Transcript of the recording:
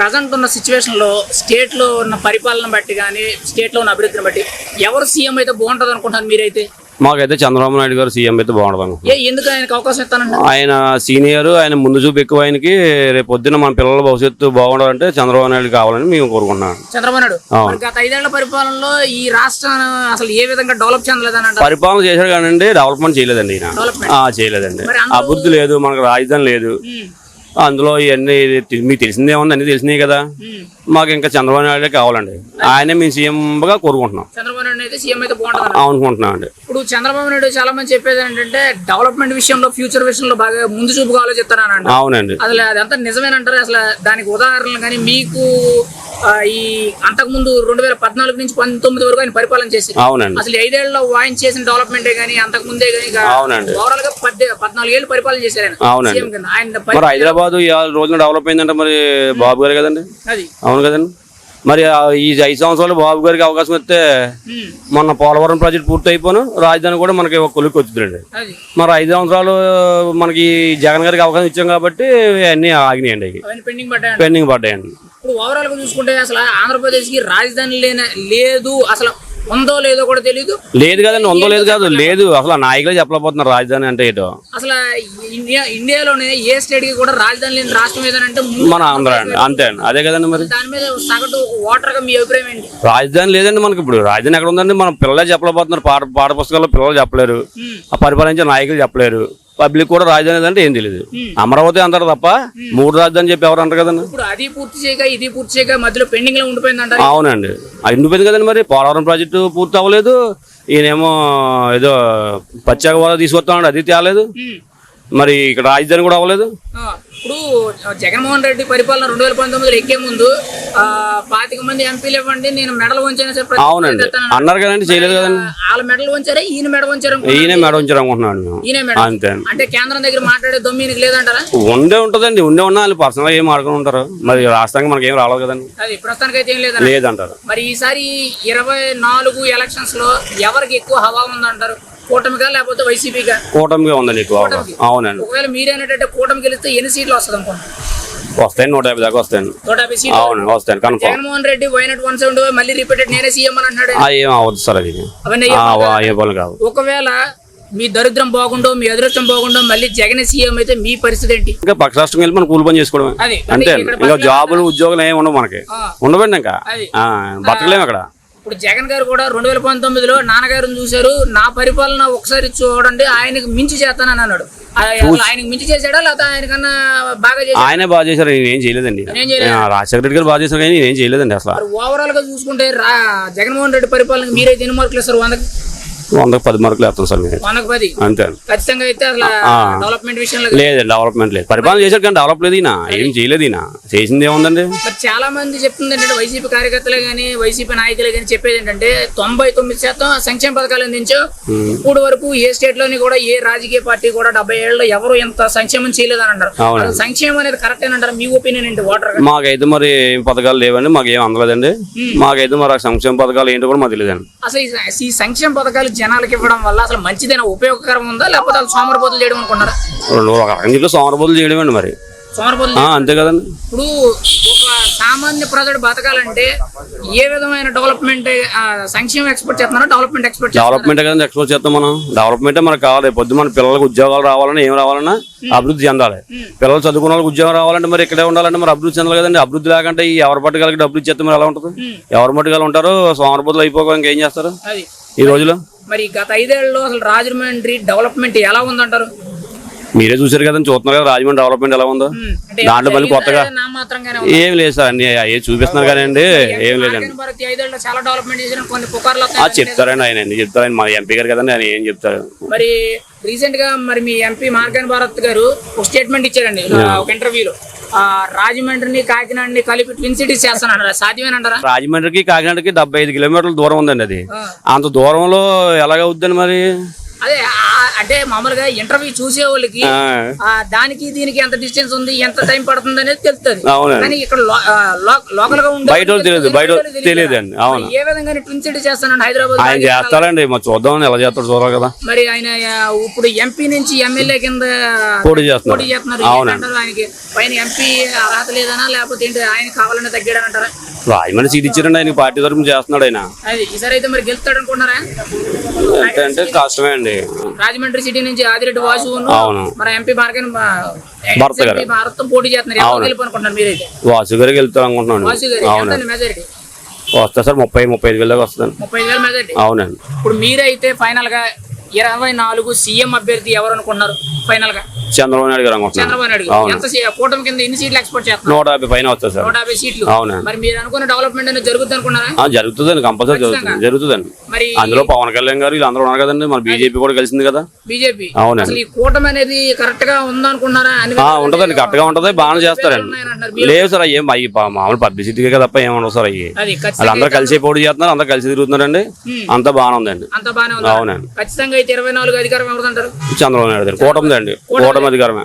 Present ఉన్న సిచ్యువేషన్లో స్టేట్లో ఉన్న పరిపాలన బట్టి కానీ స్టేట్లో ఉన్న అభివృద్ధిని బట్టి ఎవరు సీఎం అయితే బాగుంటది అనుకుంటారు మీరైతే? మాకైతే చంద్రబాబు నాయుడు గారు సీఎం అయితే బాగుంటుంది ఎందుకు ఆయనకు అవకాశం ఇస్తానండి? ఆయన సీనియర్ ఆయన ముందు చూపు ఎక్కువ ఆయనకి. రేపు పొద్దున్న మన పిల్లల భవిష్యత్తు బాగుండాలంటే చంద్రబాబు నాయుడు కావాలని మేము కోరుకుంటున్నాం. చంద్రబాబు నాయుడు గత ఐదేళ్ళ పరిపాలనలో ఈ రాష్ట్రం అసలు ఏ విధంగా డెవలప్ చెందలేదని పరిపాలన చేశాడు కానీ డెవలప్మెంట్ చేయలేదండి ఈయన. చేయలేదండి. అభివృద్ధి లేదు మనకు రాజధాని లేదు. అందులో ఇవన్నీ మీకు తెలిసిందే ఉంది అన్ని తెలిసినాయి కదా. మాకు ఇంకా చంద్రబాబు నాయుడే కావాలండి. ఆయనే మేము సీఎంగా కోరుకుంటున్నాం. చంద్రబాబు నాయుడు అయితే సీఎం అయితే బాగుంటది అనుకుంటున్నాం అండి ఇప్పుడు చంద్రబాబు నాయుడు చాలా మంది చెప్పేది ఏంటంటే డెవలప్మెంట్ విషయంలో ఫ్యూచర్ విషయంలో బాగా ముందు చూపుగా ఆలోచిస్తారని అవునండి. అసలు అదంతా నిజమేనంటారు? అసలు దానికి ఉదాహరణలు కానీ మీకు ఈ అంతకుముందు రెండు వేల పద్నాలుగు నుంచి పంతొమ్మిది వరకు ఆయన పరిపాలన చేసి అవునండి. అసలు ఐదేళ్ళలో ఆయన చేసిన డెవలప్మెంటే కానీ అంతకు ముందే కానీ అవునండి. ఓవరాల్గా పద్నాలుగు ఏళ్ళు పరిపాలన చేశారు ఆయన. అవునండి. మరి హైదరాబాద్ ఈ రోజున డెవలప్ అయిందంటే మరి బాబు గారు కదండి? అది. అవును కదండి. మరి ఈ ఐదు సంవత్సరాలు బాబు గారికి అవకాశం ఇస్తే ఉమ్, మొన్న పోలవరం ప్రాజెక్ట్ పూర్తి అయిపోను రాజధాని కూడా మనకి ఒక కొలిక్కి వచ్చిందండి. మరి ఐదు సంవత్సరాలు మనకి జగన్ గారికి అవకాశం ఇచ్చాం కాబట్టి అన్నీ ఆగినాయండి పెండింగ్ పడ్డాయండి. ఇప్పుడు ఓవరాల్గా చూసుకుంటే అసలు ఆంధ్రప్రదేశ్కి రాజధాని లేన లేదు. అసలు ఉందో లేదో కూడా తెలియదు లేదు కదండి ఉందో లేదు కాదు. లేదు. అసలు నాయకులే చెప్పలేకపోతున్నారు రాజధాని అంటే ఏదో అసలు ఇండియా ఇండియాలోనే ఏ స్టేట్కి కూడా రాజధాని లేని రాష్ట్రం ఏదంటే మన ఆంధ్ర అండి. అంతే అండి. అదే కదండి మరి. దాని మీద సగటు ఓటర్గా మీ అభిప్రాయం ఏంటి? రాజధాని లేదండి మనకి ఇప్పుడు. రాజధాని ఎక్కడ ఉందండి? మన పిల్లలే చెప్పలేకపోతున్నారు. పాఠ పాఠ పుస్తకాల్లో పిల్లలు చెప్పలేరు. పరిపాలించే నాయకులు చెప్పలేరు. పబ్లిక్ కూడా రాజధాని ఏదంటే ఏం తెలియదు అమరావతి అంటారు తప్ప మూడు రాజధాని చెప్పి ఎవరు అంటారు కదండి? ఇప్పుడు అది పూర్తి చేయక ఇది పూర్తి చేయక మధ్యలో పెండింగ్లో ఉండిపోయింది అవునండి. అది ఉండిపోయింది కదండి మరి. పోలవరం ప్రాజెక్టు పూర్తి అవ్వలేదు. ఈయనేమో ఏదో పచ్చాక హోదా తీసుకొస్తామండి అది తేలేదు. మరి ఇక్కడ రాజధాని కూడా అవ్వలేదు. ఇప్పుడు జగన్మోహన్ రెడ్డి పరిపాలన రెండు వేల పంతొమ్మిదిలో ఎక్కే ముందు ఆ, పాతిక మంది ఎంపీలు ఇవ్వండి నేను మెడల్ వంచాను అవునండి. అన్నారు కదండి చేయలేదు కదండి. వాళ్ళ మెడల్ వంచారా? ఈయన మెడ వంచారు ఈయనే మేడం ఉంచారు అనుకుంటున్నాను ఈయన మెడ అంతే అంటే కేంద్రం దగ్గర మాట్లాడే దొమ్మినికి లేదంటారా? ఉండే ఉంటుందండి ఉండే ఉన్నా వాళ్ళు పర్సనల్గా ఏం ఆడుకుని ఉంటారు. మరి రాష్ట్రానికి మనకి ఏం రాలేదు కదండి. అది ప్రస్తుతానికి అయితే ఏం లేదన్న లేదంటారు. మరి ఈసారి ఇరవై నాలుగు ఎలక్షన్స్లో ఎవరికి ఎక్కువ హవా ఉందంటారు? కూటమిగా లేకపోతే వైసీపీగా కూటమిగా ఉందండి ఎక్కువ అవకాశం. అవునండి. ఒకవేళ మీరేనంటే కూటమి గెలిస్తే ఎన్ని సీట్లు వస్తుంది అనుకుంటున్నారు వస్తాయండి నూట యాభై దాకా వస్తాయండి. నూట యాభై సీట్లు? అవునండి వస్తాయండి confirm. Jaganmohan Reddy why not one seventy మళ్ళీ రిపీటెడ్ నేనే సీఎం అని అంటున్నాడు ఏం అవ్వదు సార్ అది. అవన్నీ ఆ, వా- ఏ పనులు కాదు ఒకవేళ మీ దరిద్రం బాగుండో మీ అదృష్టం బాగుండో మళ్ళీ జగన్ సీఎం అయితే మీ పరిస్థితి ఏంటి? ఇంకా పక్క రాష్ట్రం వెళ్ళి మనం కూలి పని చేసుకోవడమే. అది అంతే ఇక్కడ ఇంకా జాబులు ఉద్యోగాలు ఏమి ఉండవు మనకి. ఆ. ఉండవండి ఇంకా. అది. ఆ, బతకలేము అక్కడ. ఇప్పుడు జగన్ గారు కూడా రెండు వేల పంతొమ్మిదిలో నాన్నగారిని చూశారు. నా పరిపాలన ఒకసారి చూడండి ఆయనకు మించి చేస్తానని అన్నాడు. ఆయనకు మించి చేశాడా లేకపోతే ఆయనకన్నా బాగా చేశాడు? ఆయనే బాగా చేశారు నేను ఏం చేయలేదండి రాజశేఖర రెడ్డి గారు బాగా చేశారు కానీ నేను చేయలేదండి అసలు. మరి ఓవరాల్గా చూసుకుంటే రా జగన్మోహన్ రెడ్డి పరిపాలనకు మీరైతే ఎన్ని మార్కులు ఇస్తారు? వందకి? వందకు పది మార్కులు వేస్తాం సార్ పది? అంతే ఖచ్చితంగా అయితే అసలు డెవలప్మెంట్ విషయంలో లేదు డెవలప్మెంట్ లేదు. పరిపాలన చేశారు కానీ డెవలప్ లేదు ఈయన. ఏం చేయలేదు ఈయన. చేసింది ఏముందండి? మరి చాలా మంది చెప్తుంది ఏంటంటే వైసీపీ కార్యకర్తలే కానీ వైసీపీ నాయకులే కానీ చెప్పేది ఏంటంటే తొంభై తొమ్మిది శాతం సంక్షేమ పథకాలు అందించు. ఇప్పుడు వరకు ఏ స్టేట్లోని కూడా ఏ రాజకీయ పార్టీ కూడా డెబ్బై ఏళ్ళలో ఎవరు ఎంత సంక్షేమం చేయలేదని అంటారు. అవునండి. అసలు సంక్షేమం అనేది కరెక్ట్ అని అంటారు? మీ ఒపీనియన్ ఏంటి? ఓటర్ మాకైతే మరి ఏం పథకాలు లేవండి మాకు ఏం అందలేదండి మాకైతే మరి సంక్షేమ పథకాలు ఏంటో కూడా మాకు తెలియదండి. అసలు ఈ సంక్షేమ పథకాలు జనాలకు ఇవ్వడం వల్ల అసలు మంచిదైనా ఉపయోగకరం ఉందా? లేకపోతే వాళ్ళు చేయడం ఒక రకంగా చెప్పి సోమరబోతులు చేయడమండి మరి? ఆ, అంతే కదండి. ఇప్పుడు ఒక సామాన్య ప్రజలు బతకాలంటే ఏ విధమైన డెవలప్మెంట్ ఆ, సంక్షేమం ఎక్స్పెక్ట్ చేస్తున్నారో డెవలప్మెంట్ ఎక్స్పెక్ట్ డెవలప్మెంట్ కదండి ఎక్స్పోజ్ చేస్తాం మనం. డెవలప్మెంటే మనకు కావాలి. పొద్దు మన పిల్లలకు ఉద్యోగాలు రావాలన్నా ఏం రావాలన్నా అభివృద్ధి చెందాలి. పిల్లలు చదువుకున్న వాళ్ళకి ఉద్యోగం రావాలంటే మరి ఇక్కడే ఉండాలంటే మరి అభివృద్ధి చెందాలి కదండి. అభివృద్ధి లేకుంటే ఈ ఎవరి పట్టుదలకి డబ్బులు ఇచ్చేస్తే మరి ఎలా ఉంటుంది? ఎవరి మట్టుదల ఉంటారు? సోమరబోతులు అయిపోక ఇంకేం చేస్తారు? అది. ఈ రోజులో? మరి గత ఐదేళ్ళలో అసలు రాజమండ్రి డెవలప్మెంట్ ఎలా ఉందంటారు? మీరే చూసారు కదండి చూస్తున్నారు కదా రాజమండ్రి డెవలప్మెంట్ ఎలా ఉందో. దాంట్లో మళ్ళీ కొత్తగా ఏం లేదు సార్ అన్ని ఏ చూపిస్తున్నారు కానీ అండి ఏం లేదండి. చెప్తారండి ఆయన అన్ని చెప్తారు మా ఎంపీ గారు కదండి ఆయన ఏం చెప్తారు? మరి రీసెంట్గా మరి మీ ఎంపీ మార్గాన్ భారత్ గారు ఒక స్టేట్మెంట్ ఇచ్చారండి ఒక ఇంటర్వ్యూలో. రాజమండ్రిని కాకినాడని కలిపి ట్విన్ సిటీస్ చేస్తానంటారా సాధ్యమేనంటారా? రాజమండ్రికి కాకినాడకి డెబ్బై ఐదు కిలోమీటర్ల దూరం ఉందండి అది. అంత దూరంలో ఎలాగవుద్దండి మరి? అదే అంటే మామూలుగా ఇంటర్వ్యూ చూసే వాళ్ళకి దానికి దీనికి ఎంత డిస్టెన్స్ ఉంది ఎంత టైం పడుతుంది అనేది తెలుస్తుంది. కానీ ఇక్కడ లోకల్గా ఉండే బయట తెలియదు, బయట తెలియదు. తెలియదండి, అవును. ఏ విధంగా ట్విన్ సిటీ చేస్తానండి హైదరాబాద్ ఆయన చేస్తారండి మరి చూద్దాం ఎలా చేస్తాడు చూడాలి కదా. మరి ఆయన ఇప్పుడు ఎంపీ నుంచి ఎమ్మెల్యే కింద పోటీ చేస్తున్నారు. పోటీ చేస్తున్నారు. ఆయనకి? పైన ఎంపీ అర్హత లేదనా లేకపోతే ఏంటి ఆయన కావాలని తగ్గాడనంటారా రాజమండ్రి సీట్ ఇచ్చారండి ఆయన పార్టీ తరఫున చేస్తున్నాడు ఆయన. అది ఈసారి అయితే మరి గెలుస్తాడు అంటే కష్టమే అండి. రాజమండ్రి సిటీ నుంచి ఆదిరెడ్డి వాసు. మరి ఎంపీ మార్గన్ భర్త గారు. భారతం పోటీ చేస్తున్నారు. మీరైతే? వాసు గారికి వెళ్తాను అనుకుంటున్నాను. మెజారిటీ వస్తా సార్ ముప్పై ముప్పై ఐదు వేల వస్తాను ముప్పై ఐదు వేల మెజారిటీ అవునండి. ఇప్పుడు మీరైతే ఫైనల్గా ఇరవై నాలుగు సీఎం అభ్యర్థి ఎవరు అనుకున్నారు ఫైనల్గా. చంద్రబాబు నాయుడు గారు అనుకుంటున్నాను. చంద్రబాబు నాయుడు గారు. అవును. ఎంత సీ- కూటమి కింద ఎన్ని సీట్లు ఎక్స్పోర్ట్ చేస్తున్నారు? నూట యాభై పైన వస్తుంది సార్. నూట యాభై సీట్లు. అవునండి. మరి మీరు అనుకున్న డెవలప్మెంట్ అనేది జరుగుతుంది అనుకున్నారా? ఆ, జరుగుతుందండి కంపల్సరీ జరుగుతుంది జరుగుతుందండి. మరి అందులో పవన్ కళ్యాణ్ గారు వీళ్ళందరూ ఉన్నారు కదండి మన బీజేపీ కూడా కలిసింది కదా. బీజేపీ. అవునండి. అసలు ఈ కూటమి అనేది కరెక్ట్గా ఉందనుకున్నారా అన్ని ఆ, ఉంటదండి కరెక్ట్గా ఉంటది బాగానే చేస్తారండి. లేదు సార్ అయ్యేం అయ్యి పా- మామూలు పబ్లిసిటీకే కదా తప్ప ఏమి ఉండవు సార్ అయ్యి. అది వాళ్ళు ఖచ్చితంగా అందరూ కలిసి పోటీ చేస్తున్నారు అందరూ కలిసి తిరుగుతున్నారండి. అంతా బాగానే ఉందండి. అంత ఉంది? అవునండి. ఖచ్చితంగా అయితే ఇరవై నాలుగు అధికారం ఎవరిదంటారు? చంద్రబాబు నాయుడు గారు కూటమిదండి. కూటమి అధికారమే